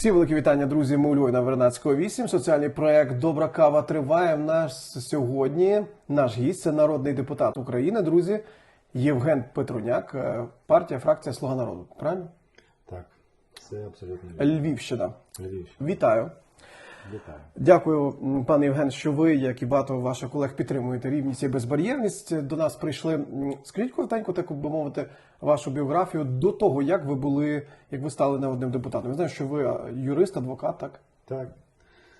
Всі великі вітання, друзі. Ми у Львові на Вернадського 8. Соціальний проект Добра кава триває. В нас сьогодні наш гість це народний депутат України, друзі, Євген Петруняк, е, партія, фракція Слуга народу. Правильно? Так, це абсолютно. Львівщина. Львівщина. Вітаю. Вітаю. Дякую, пане Євген, що ви, як і багато ваших колег, підтримуєте рівність і безбар'єрність. До нас прийшли. Скажіть коротенько, так би мовити, вашу біографію до того, як ви були, як ви стали народним депутатом. Я знаю, що ви юрист, адвокат, так? Так,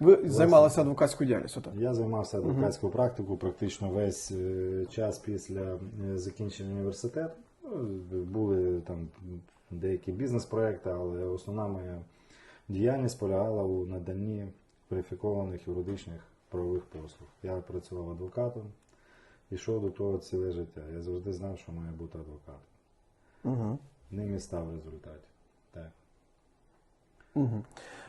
Ви займалися адвокатською діяльністю, так? я займався адвокатською практикою практично весь е, час після е, закінчення університету. Ну, Були там деякі бізнес-проекти, але основна моя діяльність полягала у наданні кваліфікованих юридичних правових послуг. Я працював адвокатом, йшов до того ціле життя. Я завжди знав, що має бути адвокат. Угу. Ним і став в результаті. Так. Угу.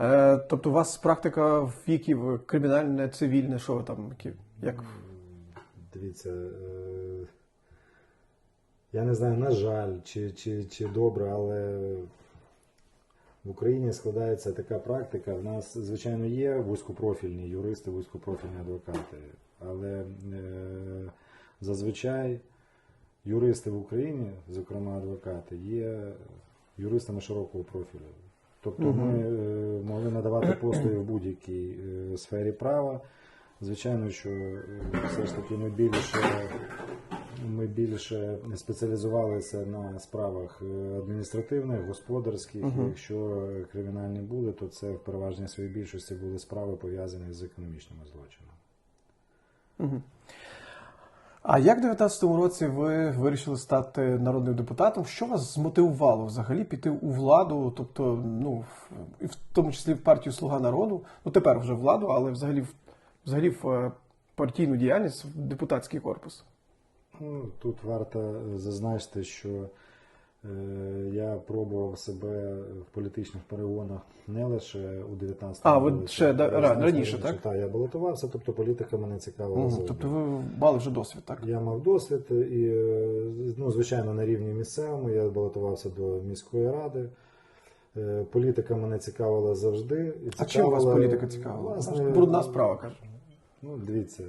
Е, тобто у вас практика в які кримінальне, цивільне, що ви там? Як? Дивіться, е, я не знаю, на жаль, чи, чи, чи добре, але в Україні складається така практика. В нас, звичайно, є вузькопрофільні юристи, вузькопрофільні адвокати, але е, зазвичай юристи в Україні, зокрема адвокати, є юристами широкого профілю. Тобто ми е, могли надавати послуги в будь-якій е, сфері права. Звичайно, що е, все ж таки ми більше, ми більше спеціалізувалися на справах е, адміністративних, господарських. Якщо кримінальні були, то це в переважній своїй більшості були справи пов'язані з економічними злочинами. А як в 19-му році ви вирішили стати народним депутатом? Що вас змотивувало взагалі піти у владу, тобто, ну, і в тому числі в партію Слуга народу, ну тепер вже владу, але взагалі взагалі в е, партійну діяльність, в депутатський корпус? Ну, тут варто зазначити, що е, я пробував себе в політичних перегонах не лише у 19 А, ви ще да- ра- раніше, так? Так, я балотувався, тобто політика мене цікавила. Мгм. завжди. Тобто ви мали вже досвід, так? Я мав досвід і, е, ну, звичайно, на рівні місцевому я балотувався до міської ради. Е, Політика мене цікавила завжди. І А чим вас політика цікавила? власне, Брудна справа, каже. Ну, дивіться.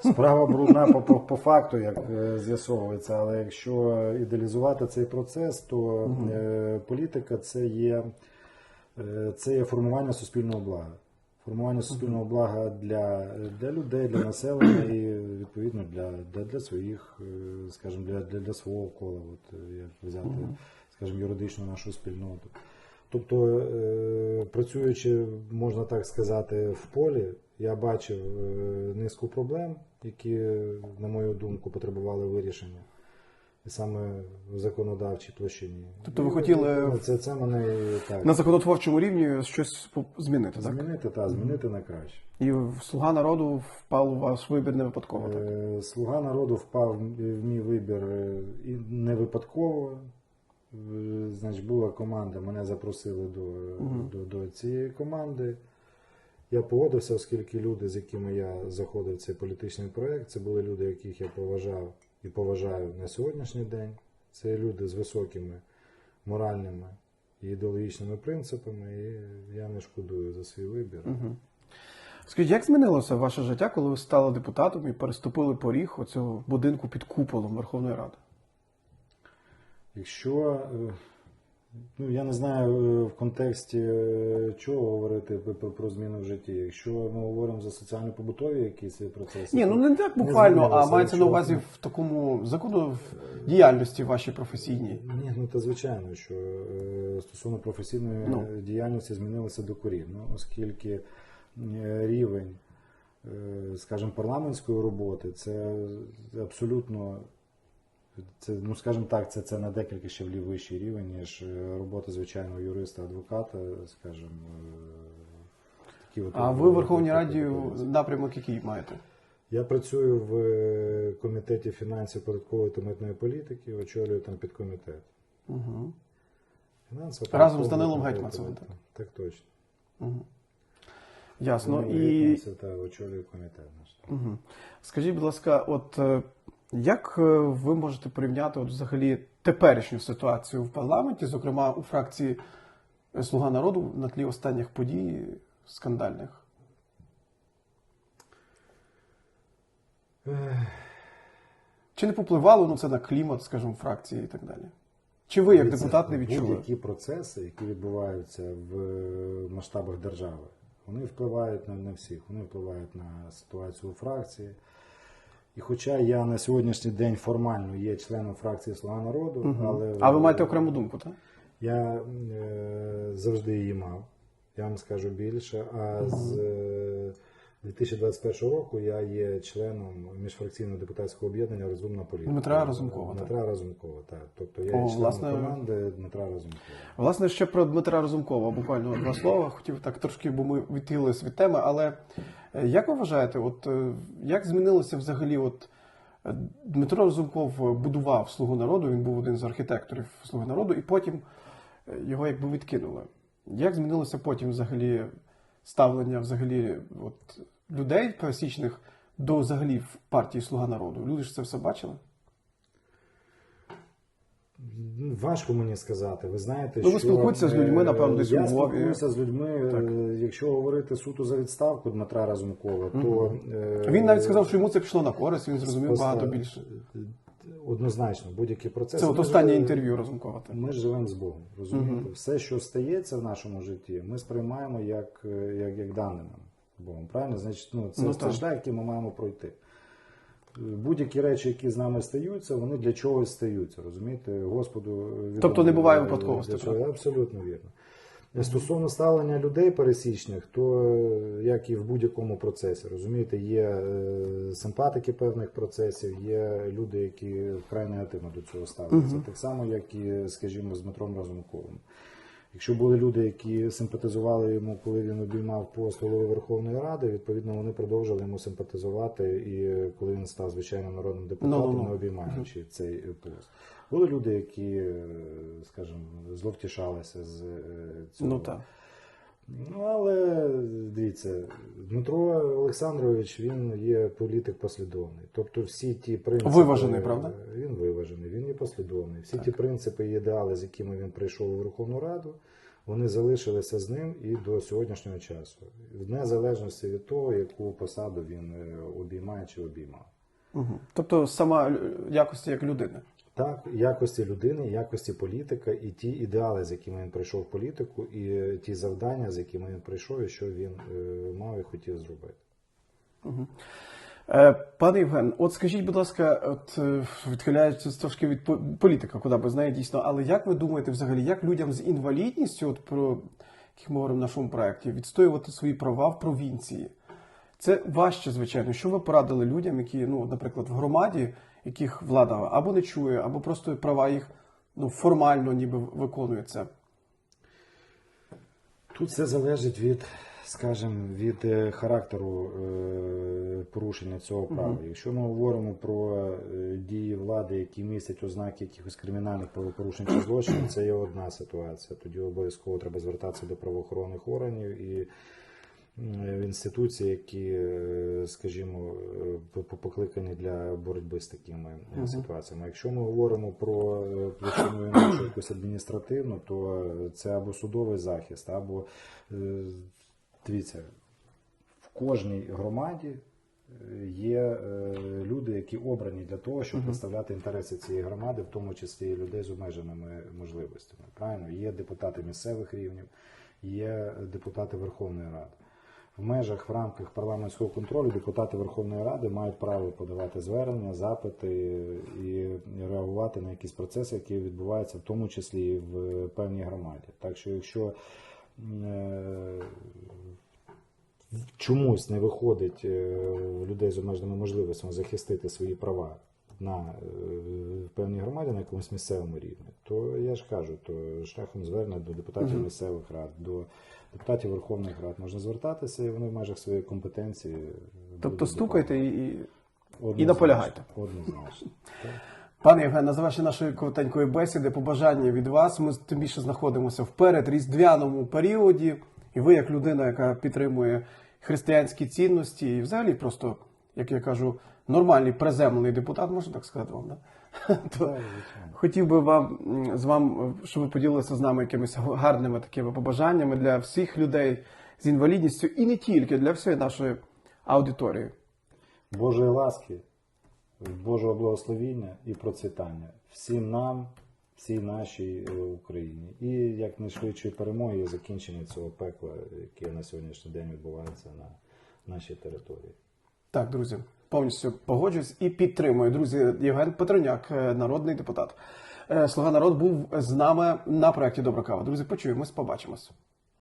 Справа брудна по, по, по факту, як е, з'ясовується, але якщо ідеалізувати цей процес, то е, політика це є, е, це є формування суспільного блага. Формування суспільного блага для, для людей, для населення і відповідно для, для, для своїх, е, скажімо, для, для, для свого кола, от, як взяти, скажімо, юридичну нашу спільноту. Тобто, е, працюючи, можна так сказати, в полі, я бачив е, низку проблем, які, на мою думку, потребували вирішення. І саме в законодавчій площині. Тобто ви хотіли ну, це, це мене так На законотворчому рівні щось змінити, так? змінити та змінити на краще. І слуга народу впав у ваш вибір не випадково, так? Е, Слуга народу впав в мій вибір і не випадково. Значить, була команда, мене запросили до, до, до цієї команди. Я погодився, оскільки люди, з якими я заходив в цей політичний проєкт, це були люди, яких я поважав і поважаю на сьогоднішній день. Це люди з високими моральними і ідеологічними принципами, і я не шкодую за свій вибір. Скажіть, як змінилося ваше життя, коли ви стали депутатом і переступили поріг оцього будинку під куполом Верховної Ради? Якщо е, ну я не знаю е, в контексті е, чого говорити про, про зміну в житті. Якщо ми говоримо за соціально-побутові якісь процеси, Ні, ну не так буквально, а мається на увазі в такому закону в діяльності вашій професійній. Ні, ну то звичайно, що стосовно професійної Ну. діяльності змінилося докорінно, оскільки е, рівень, е, скажімо, парламентської роботи це абсолютно. Це, ну скажімо так, це, це на декілька щаблів вищий рівень, ніж е, робота звичайного юриста, адвоката, скажімо. е, такі от- А ви в Верховній Раді напрямок який маєте? Я працюю в е, комітеті фінансів, податкової та митної політики, очолюю там підкомітет. Угу. Фінансово Разом з Данилом Гетманцевим, Так, так точно. Угу. Ясно. Данило І Гетманцев, та, очолюю комітет. Угу. Скажіть, будь ласка, от як е, ви можете порівняти от взагалі теперішню ситуацію в парламенті, зокрема у фракції е, Слуга народу на тлі останніх подій скандальних? Чи не попливало ну, це на клімат, скажімо, фракції і так далі? Чи ви, як депутат, не відчули? Будь-які процеси, які відбуваються в масштабах держави, вони впливають на всіх. Вони впливають на ситуацію у фракції. І хоча я на сьогоднішній день формально є членом фракції Слуга народу, але А ви маєте окрему думку, так? я е, завжди її мав. Я вам скажу більше. А з е, 2021 року я є членом міжфракційного депутатського об'єднання Розумна політика. Дмитра Разумкова, Дмитра Разумкова, так. Тобто я О, є членом власне- команди Дмитра Разумкова. Власне, ще про Дмитра Разумкова, буквально два слова. Хотів так трошки, бо ми відхилились від теми. Але е, як ви вважаєте, от е, як змінилося взагалі? От е, Дмитро Разумков будував Слугу народу, він був один з архітекторів Слуги народу, і потім його якби відкинули. Як змінилося потім взагалі ставлення взагалі от, людей пересічних до взагалі в партії Слуга народу? Люди ж це все бачили? Важко мені сказати. Ви знаєте, Ну, ви що спілкуєтеся з людьми, е, напевно, десь я спілкуюся з людьми. Так. е, Якщо говорити суто за відставку Дмитра Разумкова, то е, Він навіть сказав, що йому це пішло на користь, він зрозумів споста- багато більше. Однозначно, будь-які процеси. Це от останнє інтерв'ю Разумкова. Ми ж живемо з Богом. Розумієте? Все, що стається в нашому житті, ми сприймаємо як, е, як, як дане нам Богом. Правильно? Значить, ну, це, Ну, це шлях, який ми маємо пройти. Будь-які речі, які з нами стаються, вони для чогось стаються. Розумієте? Господу відомо, Тобто не буває е, правда? Абсолютно вірно. Стосовно ставлення людей пересічних, то е, як і в будь-якому процесі, розумієте, є е, симпатики певних процесів, є люди, які вкрай негативно до цього ставляться. Так само, як і, скажімо, з Дмитром Разумковим. Якщо були люди, які симпатизували йому, коли він обіймав пост голови Верховної Ради, відповідно вони продовжили йому симпатизувати, і коли він став звичайним народним депутатом, Ну-ну-ну. не обіймаючи цей пост. Були люди, які, е, скажімо, зловтішалися з е, цього. Ну так. Ну, але дивіться, Дмитро Олександрович він є політик послідовний. Тобто всі ті принципи. Виважений, правда? Він виважений, він є послідовний. Всі ті принципи і ідеали, з якими він прийшов у Верховну Раду, вони залишилися з ним і до сьогоднішнього часу. В незалежності від того, яку посаду він е, обіймає чи обіймав. Угу. Тобто сама якості як людини. Так, якості людини, якості політика, і ті ідеали, з якими він прийшов в політику, і е, ті завдання, з якими він прийшов, і що він е, мав і хотів зробити. Е, Пане Євген, от скажіть, будь ласка, от відхиляючись трошки від політика, куди без неї дійсно, але як ви думаєте взагалі, як людям з інвалідністю, от про яких ми говоримо в нашому проєкті, відстоювати свої права в провінції? Це важче, звичайно. Що ви порадили людям, які, ну, наприклад, в громаді, яких влада або не чує, або просто права їх ну, формально ніби виконуються? Тут все залежить від, скажімо, від е, характеру е, порушення цього права. Якщо ми говоримо про е, дії влади, які містять ознаки якихось кримінальних правопорушень чи злочинів, це є одна ситуація. Тоді обов'язково треба звертатися до правоохоронних органів і інституції, які, е, скажімо, е, по- по- покликані для боротьби з такими е, ситуаціями. Якщо ми говоримо про площину якусь адміністративну, то це або судовий захист, або дивіться, в кожній громаді є люди, які обрані для того, щоб представляти інтереси цієї громади, в тому числі і людей з обмеженими можливостями. Правильно, є депутати місцевих рівнів, є депутати Верховної Ради. В межах в рамках парламентського контролю депутати Верховної Ради мають право подавати звернення, запити і реагувати на якісь процеси, які відбуваються, в тому числі і в певній громаді. Так що, якщо е, чомусь не виходить е, людей з обмеженими можливостями захистити свої права на е, певній громаді на якомусь місцевому рівні, то я ж кажу, то шляхом звернення до депутатів місцевих рад, до депутатів Верховних Рад можна звертатися, і вони в межах своєї компетенції. Тобто стукайте і, і наполягайте. Однозначно. Пане Євген, на завершення нашої коротенької бесіди, побажання від вас. Ми тим більше знаходимося в передріздвяному періоді, і ви, як людина, яка підтримує християнські цінності, і взагалі просто як я кажу, нормальний приземлений депутат, можна так сказати вам, да? То хотів би вам з вам, щоб ви поділилися з нами якимись гарними такими побажаннями для всіх людей з інвалідністю і не тільки для всієї нашої аудиторії. Божої ласки, Божого благословіння і процвітання всім нам, всій нашій е, Україні. І якнайшвидшої перемоги і закінчення цього пекла, яке на сьогоднішній день відбувається на нашій території. Так, друзі, повністю погоджуюсь і підтримую. Друзі, Євген Петроняк, е, народний депутат. Е, Слуга народ був з нами на проєкті Добра кава. Друзі, почуємось, побачимось.